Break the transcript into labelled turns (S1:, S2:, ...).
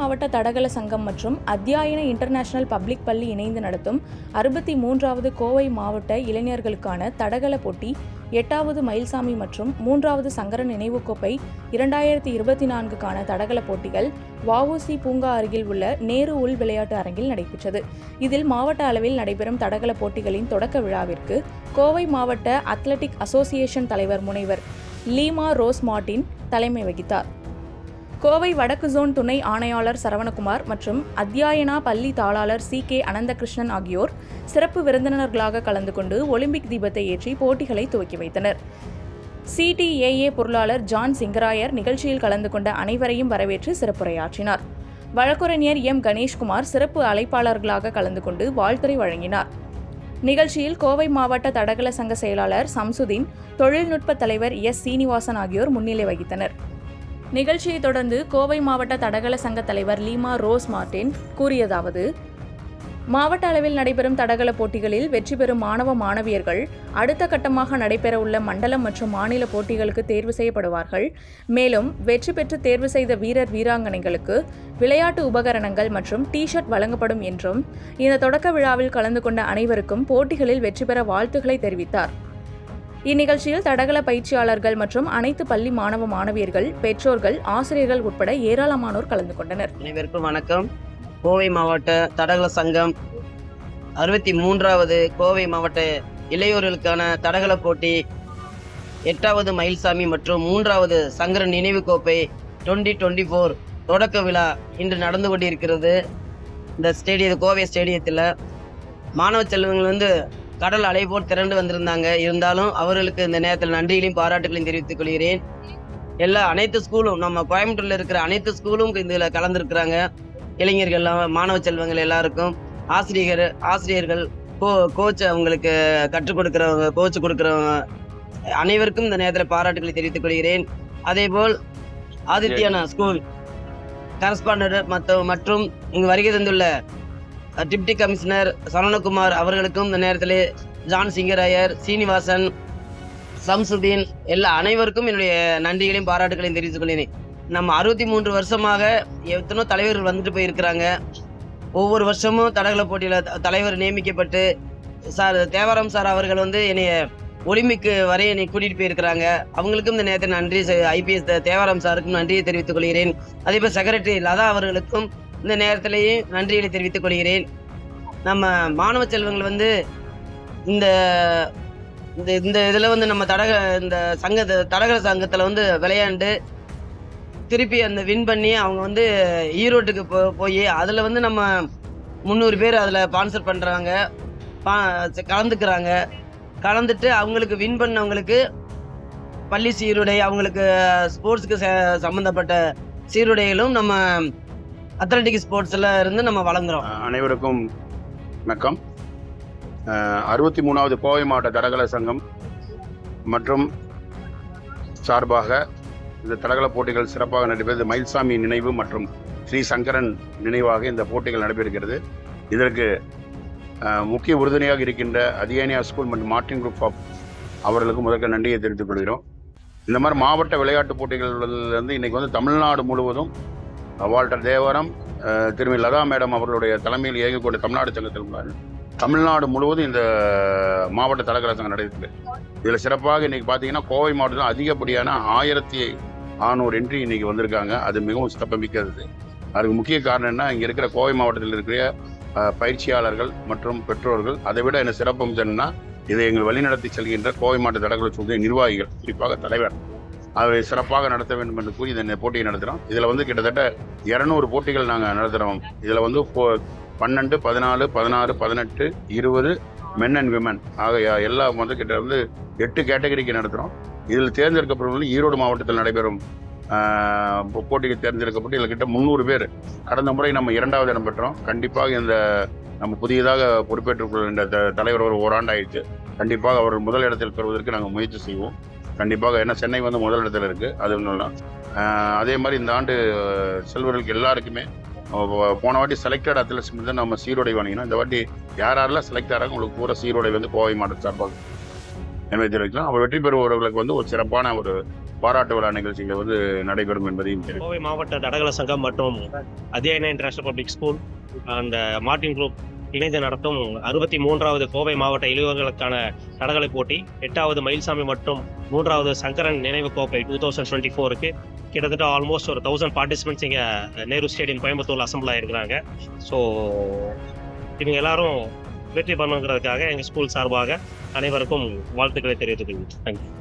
S1: மாவட்ட தடகள சங்கம் மற்றும் அத்தியாயன இன்டர்நேஷனல் பப்ளிக் பள்ளி இணைந்து நடத்தும் அறுபத்தி மூன்றாவது கோவை மாவட்ட இளைஞர்களுக்கான தடகள போட்டி எட்டாவது மயில்சாமி மற்றும் மூன்றாவது சங்கரன் நினைவுக்கோப்பை இரண்டாயிரத்தி இருபத்தி நான்குக்கான தடகள போட்டிகள் வஉசி பூங்கா அருகில் உள்ள நேரு உள் விளையாட்டு அரங்கில் நடைபெற்றது. இதில் மாவட்ட அளவில் நடைபெறும் தடகள போட்டிகளின் தொடக்க விழாவிற்கு கோவை மாவட்ட அத்லெட்டிக் அசோசியேஷன் தலைவர் முனைவர் லீமா ரோஸ் மார்டின் தலைமை வகித்தார். கோவை வடக்கு ஜோன் துணை ஆணையாளர் சரவணகுமார் மற்றும் அத்தியாயனா பள்ளி தாளாளர் சி கே அனந்தகிருஷ்ணன் ஆகியோர் சிறப்பு விருந்தினர்களாக கலந்து கொண்டு ஒலிம்பிக் தீபத்தை ஏற்றி போட்டிகளை துவக்கி வைத்தனர். சிடிஏஏ பொருளாளர் ஜான் சிங்கராயர் நிகழ்ச்சியில் கலந்து கொண்ட அனைவரையும் வரவேற்று சிறப்புரையாற்றினார். வழக்குரைஞர் எம். கணேஷ்குமார் சிறப்பு அழைப்பாளர்களாக கலந்து கொண்டு வாழ்த்துறை வழங்கினார். நிகழ்ச்சியில் கோவை மாவட்ட தடகள சங்க செயலாளர் சம்சுதீன் தொழில்நுட்ப தலைவர் எஸ் சீனிவாசன் ஆகியோர் முன்னிலை வகித்தனர். நிகழ்ச்சியைத் தொடர்ந்து கோவை மாவட்ட தடகள சங்க தலைவர் லீமா ரோஸ் மார்டின் கூறியதாவது மாவட்ட அளவில் நடைபெறும் தடகள போட்டிகளில் வெற்றி பெறும் மாணவ மாணவியர்கள் அடுத்த கட்டமாக நடைபெறவுள்ள மண்டலம் மற்றும் மாநில போட்டிகளுக்கு தேர்வு செய்யப்படுவார்கள். மேலும் வெற்றி பெற்று தேர்வு செய்த வீரர் வீராங்கனைகளுக்கு விளையாட்டு உபகரணங்கள் மற்றும் டி ஷர்ட் வழங்கப்படும் என்றும் இந்த தொடக்க விழாவில் கலந்து கொண்ட அனைவருக்கும் போட்டிகளில் வெற்றி பெற வாழ்த்துக்களை தெரிவித்தார். இந்நிகழ்ச்சியில் தடகள பயிற்சியாளர்கள் மற்றும் அனைத்து பள்ளி மாணவ மாணவியர்கள் பெற்றோர்கள் ஆசிரியர்கள் உட்பட ஏராளமானோர் கலந்து கொண்டனர்.
S2: அனைவருக்கும் வணக்கம். கோவை மாவட்ட தடகள சங்கம் அறுபத்தி மூன்றாவது கோவை மாவட்ட இளையோர்களுக்கான தடகள போட்டி எட்டாவது மயில்சாமி மற்றும் மூன்றாவது சங்கரன் நினைவு கோப்பை டுவெண்ட்டி டுவெண்ட்டி ஃபோர் தொடக்க விழா இன்று நடந்து கொண்டிருக்கிறது. இந்த ஸ்டேடிய கோவை ஸ்டேடியத்தில் மாணவ செல்வங்கள் வந்து கடல் அலை போல் திரண்டு வந்திருந்தாங்க. இருந்தாலும் அவர்களுக்கு இந்த நேரத்தில் நன்றிகளையும் பாராட்டுகளையும் தெரிவித்துக் கொள்கிறேன். எல்லா அனைத்து ஸ்கூலும் நம்ம கோயம்புத்தூர்ல இருக்கிற அனைத்து ஸ்கூலும் இதில் கலந்துருக்குறாங்க. இளைஞர்கள் மாணவ செல்வங்கள் எல்லாருக்கும். ஆசிரியர் ஆசிரியர்கள் கோ கோச் அவங்களுக்கு கற்றுக் கொடுக்குறவங்க கோச் கொடுக்குறவங்க அனைவருக்கும் இந்த நேரத்தில் பாராட்டுகளை தெரிவித்துக் கொள்கிறேன். அதேபோல் ஆதித்யானா ஸ்கூல் கரஸ்பாண்டர் மற்ற மற்றும் இங்கு வருகை தந்துள்ள டிப்டி கமிஷனர் சரவணகுமார் அவர்களுக்கும் இந்த நேரத்தில் ஜான் சிங்கராயர் சீனிவாசன் சம்சுதீன் எல்லா அனைவருக்கும் என்னுடைய நன்றிகளையும் பாராட்டுகளையும் தெரிவித்துக் கொள்கிறேன். நம்ம அறுபத்தி மூன்று வருஷமாக எத்தனோ தலைவர்கள் வந்துட்டு போயிருக்கிறாங்க. ஒவ்வொரு வருஷமும் தடகள போட்டியில் தலைவர் நியமிக்கப்பட்டு சார் தேவாரம் சார் அவர்கள் வந்து என்னைய ஒலிம்பிக்கு வரை என்னை கூட்டிகிட்டு போயிருக்கிறாங்க. அவங்களுக்கும் இந்த நேரத்தில் நன்றி. ஐபிஎஸ் தேவாரம் சாருக்கும் நன்றியை தெரிவித்துக் கொள்கிறேன். அதே போல் செக்ரட்டரி லதா அவர்களுக்கும் இந்த நேரத்திலேயே நன்றிகளை தெரிவித்துக் கொள்கிறேன். நம்ம மாணவ செல்வங்கள் வந்து இந்த இந்த இந்த இதில் வந்து நம்ம தடக இந்த சங்க தடகள சங்கத்தில் வந்து விளையாண்டு திருப்பி அந்த வின் பண்ணி அவங்க வந்து ஈரோட்டுக்கு போ போய் அதில் வந்து நம்ம முந்நூறு பேர் அதில் ஸ்பான்சர் பண்ணுறாங்க. பா கலந்துக்கிறாங்க. கலந்துட்டு அவங்களுக்கு வின் பண்ணவங்களுக்கு பள்ளி சீருடை அவங்களுக்கு ஸ்போர்ட்ஸுக்கு சம்மந்தப்பட்ட சீருடைகளும் நம்ம அத்லட்டிக் ஸ்போர்ட்ஸில் இருந்து நம்ம வழங்குறோம்
S3: அனைவருக்கும் வணக்கம். அறுபத்தி மூணாவது கோவை மாவட்ட தடகள சங்கம் மற்றும் சார்பாக இந்த தடகள போட்டிகள் சிறப்பாக நடைபெறுது. மயில்சாமி நினைவு மற்றும் ஸ்ரீ சங்கரன் நினைவாக இந்த போட்டிகள் நடைபெறுகிறது. இதற்கு முக்கிய உறுதுணையாக இருக்கின்ற அதியானியா ஸ்கூல் மற்றும் மார்டின் குரூப் ஆஃப் அவர்களுக்கு முதற்க நன்றியை தெரிவித்துக் கொள்கிறோம். இந்த மாதிரி மாவட்ட விளையாட்டுப் போட்டிகள்லேருந்து இன்னைக்கு வந்து தமிழ்நாடு முழுவதும் வால்டர் தேவரம் திருமதி லதா மேடம் அவர்களுடைய தலைமையில் இயங்கக்கூடிய தமிழ்நாடு சங்கத்தில் உள்ளார்கள். தமிழ்நாடு முழுவதும் இந்த மாவட்ட தடகள சங்கம் நடைபெற்று இதில் சிறப்பாக இன்றைக்கி பார்த்தீங்கன்னா கோவை மாவட்டத்தில் அதிகப்படியான ஆயிரத்தி ஆறுநூறு என்ட்ரி இன்னைக்கு வந்திருக்காங்க. அது மிகவும் சிறப்புமிக்கிறது அதுக்கு முக்கிய காரணம் என்ன? இங்கே இருக்கிற கோவை மாவட்டத்தில் இருக்கிற பயிற்சியாளர்கள் மற்றும் பெற்றோர்கள் அதை விட என்ன சிறப்பம்சம்னா இதை எங்கள் வழிநடத்தி செல்கின்ற கோவை மாவட்ட தடகள சங்க நிர்வாகிகள் குறிப்பாக தலைவர். அதை சிறப்பாக நடத்த வேண்டும் என்று கூறி இந்த போட்டியை நடத்துகிறோம் இதில் வந்து கிட்டத்தட்ட இரநூறு போட்டிகள் நாங்கள் நடத்துகிறோம் இதில் வந்து போ- பன்னெண்டு பதினாலு பதினாறு பதினெட்டு இருபது மென் அண்ட் விமன் ஆக எல்லாம் வந்து கிட்ட வந்து எட்டு கேட்டகரிக்கு நடத்துகிறோம் இதில் தேர்ந்தெடுக்கப்படுவது ஈரோடு மாவட்டத்தில் நடைபெறும் போட்டிக்கு தேர்ந்தெடுக்கப்பட்டு இதில் கிட்ட முந்நூறு பேர். கடந்த முறை நம்ம இரண்டாவது இடம் பெற்றோம். கண்டிப்பாக இந்த நம்ம புதியதாக பொறுப்பேற்றுக் கொள்கின்ற த- தலைவர் ஒரு ஓராண்டு ஆயிடுச்சு கண்டிப்பாக அவர் முதல் இடத்தில் பெறுவதற்கு நாங்கள் முயற்சி செய்வோம். கண்டிப்பாக. ஏன்னா சென்னை வந்து முதலிடத்தில் இருக்குது அது ஒன்றும் அதே மாதிரி இந்த ஆண்டு செல்வர்களுக்கு எல்லாருக்குமே போன வாட்டி செலக்டட் அத்லட்ஸ் வந்து நம்ம சீருடை வாங்கினோம். இந்த வாட்டி யார் யாரெல்லாம் செலக்ட் ஆகிறாங்க உங்களுக்கு பூரா சீருடை வந்து கோவை மாவட்ட சார்பாக எனவே தெரிவிக்கலாம். அவர் வெற்றி பெறுபவர்களுக்கு வந்து ஒரு சிறப்பான ஒரு பாராட்டு விழா நிகழ்ச்சிகள் வந்து நடைபெறும் என்பதையும் தெரிவித்துக்
S4: கோவை மாவட்ட தடகள சங்கம் மற்றும் அத்தியாயன இன்டர்நேஷனல் பப்ளிக் ஸ்கூல் அந்த மார்டின் குரூப் இணைந்து நடத்தும் அறுபத்தி மூன்றாவது கோவை மாவட்ட இளைஞர்களுக்கான தடகளை போட்டி எட்டாவது மயில்சாமி மற்றும் மூன்றாவது சங்கரன் நினைவு கோப்பை டூ தௌசண்ட் டுவெண்ட்டி ஃபோருக்கு கிட்டத்தட்ட ஆல்மோஸ்ட் ஒரு தௌசண்ட் பார்ட்டிசிபெண்ட்ஸ் இங்கே நேரு ஸ்டேடியம் கோயம்புத்தூர் அசம்பிள் ஆகிருக்கிறாங்க ஸோ இவங்க எல்லாரும் வெற்றி பண்ணுங்கிறதுக்காக எங்கள் ஸ்கூல் சார்பாக அனைவருக்கும் வாழ்த்துக்களை தெரிவித்துக் கொள்கிறேன். தேங்க்யூ